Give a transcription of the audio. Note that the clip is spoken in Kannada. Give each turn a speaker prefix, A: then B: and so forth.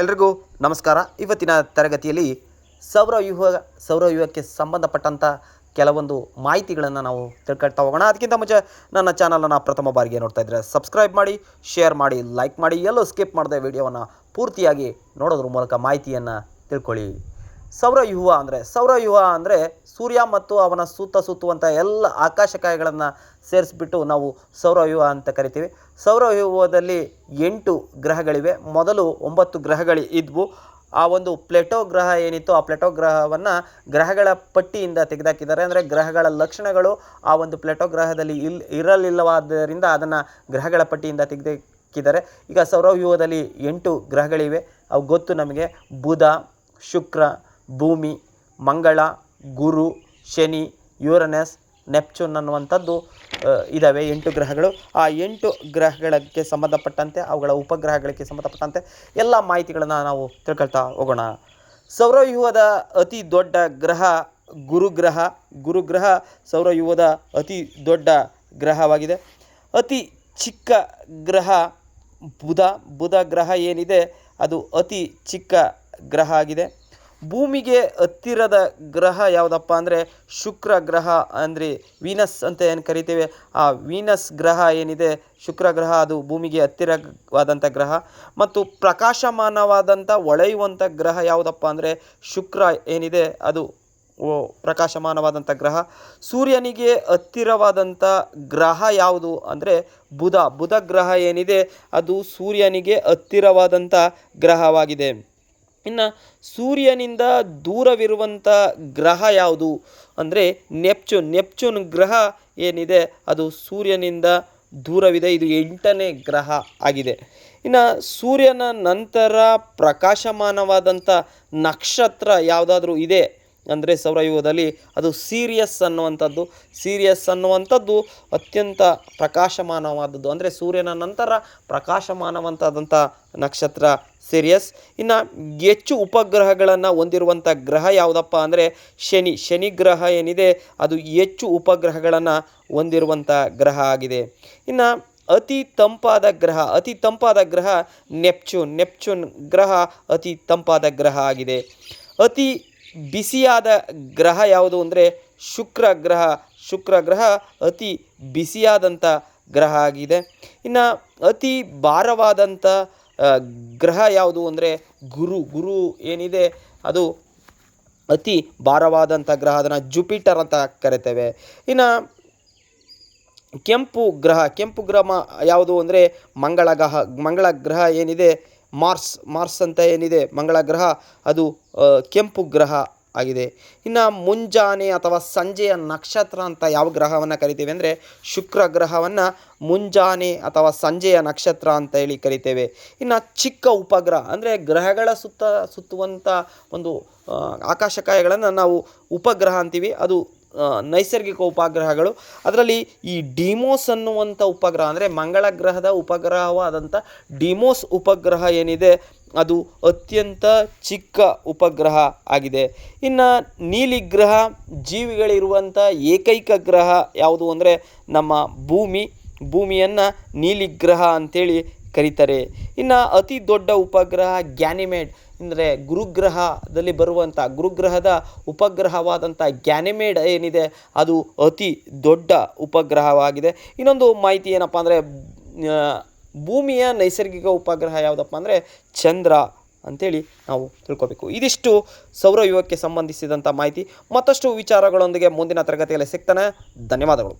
A: ಎಲ್ರಿಗೂ ನಮಸ್ಕಾರ. ಇವತ್ತಿನ ತರಗತಿಯಲ್ಲಿ ಸೌರವ್ಯೂಹ ಸೌರವ್ಯೂಹಕ್ಕೆ ಸಂಬಂಧಪಟ್ಟಂಥ ಕೆಲವೊಂದು ಮಾಹಿತಿಗಳನ್ನು ನಾವು ತಿಳ್ಕೊಳ್ತಾ ಹೋಗೋಣ. ಅದಕ್ಕಿಂತ ಮುಂಚೆ ನನ್ನ ಚಾನಲನ್ನು ಪ್ರಥಮ ಬಾರಿಗೆ ನೋಡ್ತಾ ಇದ್ದರೆ ಸಬ್ಸ್ಕ್ರೈಬ್ ಮಾಡಿ, ಶೇರ್ ಮಾಡಿ, ಲೈಕ್ ಮಾಡಿ, ಎಲ್ಲೋ ಸ್ಕಿಪ್ ಮಾಡದೆ ವಿಡಿಯೋವನ್ನು ಪೂರ್ತಿಯಾಗಿ ನೋಡೋದ್ರ ಮೂಲಕ ಮಾಹಿತಿಯನ್ನು ತಿಳ್ಕೊಳ್ಳಿ. ಸೌರವ್ಯೂಹ ಅಂದರೆ ಸೌರವ್ಯೂಹ ಅಂದರೆ ಸೂರ್ಯ ಮತ್ತು ಅವನ ಸುತ್ತ ಸುತ್ತುವಂಥ ಎಲ್ಲ ಆಕಾಶಕಾಯಗಳನ್ನು ಸೇರಿಸ್ಬಿಟ್ಟು ನಾವು ಸೌರವ್ಯೂಹ ಅಂತ ಕರಿತೀವಿ. ಸೌರವ್ಯೂಹದಲ್ಲಿ ಎಂಟು ಗ್ರಹಗಳಿವೆ. ಮೊದಲು ಒಂಬತ್ತು ಗ್ರಹಗಳು ಇದ್ವು. ಆ ಒಂದು ಪ್ಲೆಟೋ ಗ್ರಹ ಏನಿತ್ತು ಆ ಪ್ಲೆಟೋ ಗ್ರಹವನ್ನು ಗ್ರಹಗಳ ಪಟ್ಟಿಯಿಂದ ತೆಗೆದಾಕಿದ್ದಾರೆ. ಅಂದರೆ ಗ್ರಹಗಳ ಲಕ್ಷಣಗಳು ಆ ಒಂದು ಪ್ಲೆಟೋ ಗ್ರಹದಲ್ಲಿ ಇಲ್, ಇರಲಿಲ್ಲವಾದ್ದರಿಂದ ಅದನ್ನು ಗ್ರಹಗಳ ಪಟ್ಟಿಯಿಂದ ತೆಗೆದಾಕಿದ್ದಾರೆ. ಈಗ ಸೌರವ್ಯೂಹದಲ್ಲಿ ಎಂಟು ಗ್ರಹಗಳಿವೆ. ಅವು ಗೊತ್ತು ನಮಗೆ. ಬುಧ, ಶುಕ್ರ ಭೂಮಿ, ಮಂಗಳ, ಗುರು, ಶನಿ, ಯೂರನಸ್, ನೆಪ್ಚೂನ್ ಅನ್ನುವಂಥದ್ದು ಇದ್ದಾವೆ ಎಂಟು ಗ್ರಹಗಳು. ಆ ಎಂಟು ಗ್ರಹಗಳಿಗೆ ಸಂಬಂಧಪಟ್ಟಂತೆ, ಅವುಗಳ ಉಪಗ್ರಹಗಳಿಗೆ ಸಂಬಂಧಪಟ್ಟಂತೆ ಎಲ್ಲ ಮಾಹಿತಿಗಳನ್ನು ನಾವು ತಿಳ್ಕೊಳ್ತಾ ಹೋಗೋಣ. ಸೌರವ್ಯೂಹದ ಅತಿ ದೊಡ್ಡ ಗ್ರಹ ಗುರುಗ್ರಹ. ಗುರುಗ್ರಹ ಸೌರವ್ಯೂಹದ ಅತಿ ದೊಡ್ಡ ಗ್ರಹವಾಗಿದೆ. ಅತಿ ಚಿಕ್ಕ ಗ್ರಹ ಬುಧ. ಬುಧ ಗ್ರಹ ಏನಿದೆ? ಅದು ಅತಿ ಚಿಕ್ಕ ಗ್ರಹ ಆಗಿದೆ. ಭೂಮಿಗೆ ಹತ್ತಿರದ ಗ್ರಹ ಯಾವುದಪ್ಪ ಅಂದರೆ ಶುಕ್ರ ಗ್ರಹ ಅಂದರೆ ವೀನಸ್ ಅಂತ ಏನು ಕರಿತೇವೆ? ಆ ವೀನಸ್ ಗ್ರಹ ಏನಿದೆ? ಶುಕ್ರ ಗ್ರಹ ಅದು ಭೂಮಿಗೆ ಹತ್ತಿರವಾದಂಥ ಗ್ರಹ. ಮತ್ತು ಪ್ರಕಾಶಮಾನವಾದಂಥ ಹೊಳೆಯುವಂಥ ಗ್ರಹ ಯಾವುದಪ್ಪ ಅಂದರೆ ಶುಕ್ರ ಏನಿದೆ? ಅದು ಓ ಪ್ರಕಾಶಮಾನವಾದಂಥ ಗ್ರಹ. ಸೂರ್ಯನಿಗೆ ಹತ್ತಿರವಾದಂಥ ಗ್ರಹ ಯಾವುದು ಅಂದರೆ ಬುಧ. ಬುಧ ಗ್ರಹ ಏನಿದೆ? ಅದು ಸೂರ್ಯನಿಗೆ ಹತ್ತಿರವಾದಂಥ ಗ್ರಹವಾಗಿದೆ. ಇನ್ನು ಸೂರ್ಯನಿಂದ ದೂರವಿರುವಂಥ ಗ್ರಹ ಯಾವುದು? ಅಂದರೆ ನೆಪ್ಚೂನ್ ನೆಪ್ಚೂನ್ ಗ್ರಹ ಏನಿದೆ, ಅದು ಸೂರ್ಯನಿಂದ ದೂರವಿದೆ, ಇದು ಎಂಟನೇ ಗ್ರಹ ಆಗಿದೆ. ಇನ್ನು ಸೂರ್ಯನ ನಂತರ ಪ್ರಕಾಶಮಾನವಾದಂಥ ನಕ್ಷತ್ರ ಯಾವುದಾದ್ರೂ ಇದೆ? ಅಂದರೆ ಸೌರಯುಗದಲ್ಲಿ ಅದು ಸೀರಿಯಸ್ ಅನ್ನುವಂಥದ್ದು. ಸೀರಿಯಸ್ ಅನ್ನುವಂಥದ್ದು ಅತ್ಯಂತ ಪ್ರಕಾಶಮಾನವಾದದ್ದು. ಅಂದರೆ ಸೂರ್ಯನ ನಂತರ ಪ್ರಕಾಶಮಾನವಂತಾದಂಥ ನಕ್ಷತ್ರ ಸಿರಿಯಸ್. ಇನ್ನು ಹೆಚ್ಚು ಉಪಗ್ರಹಗಳನ್ನು ಹೊಂದಿರುವಂಥ ಗ್ರಹ ಯಾವುದಪ್ಪ ಅಂದರೆ ಶನಿ. ಶನಿ ಗ್ರಹ ಏನಿದೆ, ಅದು ಹೆಚ್ಚು ಉಪಗ್ರಹಗಳನ್ನು ಹೊಂದಿರುವಂಥ ಗ್ರಹ ಆಗಿದೆ. ಇನ್ನು ಅತಿ ತಂಪಾದ ಗ್ರಹ, ಅತಿ ತಂಪಾದ ಗ್ರಹ ನೆಪ್ಚೂನ್. ನೆಪ್ಚೂನ್ ಗ್ರಹ ಅತಿ ತಂಪಾದ ಗ್ರಹ ಆಗಿದೆ. ಅತಿ ಬಿಸಿಯಾದ ಗ್ರಹ ಯಾವುದು ಅಂದರೆ ಶುಕ್ರ ಗ್ರಹ. ಶುಕ್ರ ಗ್ರಹ ಅತಿ ಬಿಸಿಯಾದಂಥ ಗ್ರಹ ಆಗಿದೆ. ಇನ್ನು ಅತಿ ಭಾರವಾದಂಥ ಗ್ರಹ ಯಾವುದು ಅಂದರೆ ಗುರು. ಗುರು ಏನಿದೆ? ಅದು ಅತಿ ಭಾರವಾದಂಥ ಗ್ರಹ. ಅದನ್ನು ಜುಪಿಟರ್ ಅಂತ ಕರಿತೇವೆ. ಇನ್ನು ಕೆಂಪು ಗ್ರಹ. ಕೆಂಪು ಗ್ರಹ ಯಾವುದು ಅಂದರೆ ಮಂಗಳ ಗ್ರಹ ಮಂಗಳ ಗ್ರಹ ಏನಿದೆ? ಮಾರ್ಸ್ ಮಾರ್ಸ್ ಅಂತ ಏನಿದೆ, ಮಂಗಳ ಗ್ರಹ, ಅದು ಕೆಂಪು ಗ್ರಹ ಆಗಿದೆ. ಇನ್ನು ಮುಂಜಾನೆ ಅಥವಾ ಸಂಜೆಯ ನಕ್ಷತ್ರ ಅಂತ ಯಾವ ಗ್ರಹವನ್ನು ಕರಿತೇವೆ ಅಂದರೆ, ಶುಕ್ರ ಗ್ರಹವನ್ನು ಮುಂಜಾನೆ ಅಥವಾ ಸಂಜೆಯ ನಕ್ಷತ್ರ ಅಂತ ಹೇಳಿ ಕರಿತೇವೆ. ಇನ್ನು ಚಿಕ್ಕ ಉಪಗ್ರಹ ಅಂದರೆ, ಗ್ರಹಗಳ ಸುತ್ತ ಸುತ್ತುವಂಥ ಒಂದು ಆಕಾಶಕಾಯಗಳನ್ನು ನಾವು ಉಪಗ್ರಹ ಅಂತೀವಿ. ಅದು ನೈಸರ್ಗಿಕ ಉಪಗ್ರಹಗಳು. ಅದರಲ್ಲಿ ಈ ಡಿಮೋಸ್ ಅನ್ನುವಂಥ ಉಪಗ್ರಹ ಅಂದರೆ ಮಂಗಳ ಗ್ರಹದ ಉಪಗ್ರಹವಾದಂಥ ಡಿಮೋಸ್ ಉಪಗ್ರಹ ಏನಿದೆ, ಅದು ಅತ್ಯಂತ ಚಿಕ್ಕ ಉಪಗ್ರಹ ಆಗಿದೆ. ಇನ್ನು ನೀಲಿ ಗ್ರಹ, ಜೀವಿಗಳಿರುವಂಥ ಏಕೈಕ ಗ್ರಹ ಯಾವುದು ಅಂದರೆ ನಮ್ಮ ಭೂಮಿ. ಭೂಮಿಯನ್ನು ನೀಲಿ ಗ್ರಹ ಅಂಥೇಳಿ ಕರೀತಾರೆ. ಇನ್ನು ಅತಿ ದೊಡ್ಡ ಉಪಗ್ರಹ ಗ್ಯಾನಿಮೇಡ್ ಅಂದರೆ ಗುರುಗ್ರಹದಲ್ಲಿ ಬರುವಂಥ ಗುರುಗ್ರಹದ ಉಪಗ್ರಹವಾದಂಥ ಗ್ಯಾನಿಮೇಡ್ ಏನಿದೆ, ಅದು ಅತಿ ದೊಡ್ಡ ಉಪಗ್ರಹವಾಗಿದೆ. ಇನ್ನೊಂದು ಮಾಹಿತಿ ಏನಪ್ಪ ಅಂದರೆ ಭೂಮಿಯ ನೈಸರ್ಗಿಕ ಉಪಗ್ರಹ ಯಾವುದಪ್ಪ ಅಂದರೆ, ಚಂದ್ರ ಅಂಥೇಳಿ ನಾವು ತಿಳ್ಕೊಬೇಕು. ಇದಿಷ್ಟು ಸೌರವ್ಯೂಹಕ್ಕೆ ಸಂಬಂಧಿಸಿದಂಥ ಮಾಹಿತಿ. ಮತ್ತಷ್ಟು ವಿಚಾರಗಳೊಂದಿಗೆ ಮುಂದಿನ ತರಗತಿಯಲ್ಲಿ ಸಿಗ್ತಾನೆ. ಧನ್ಯವಾದಗಳು.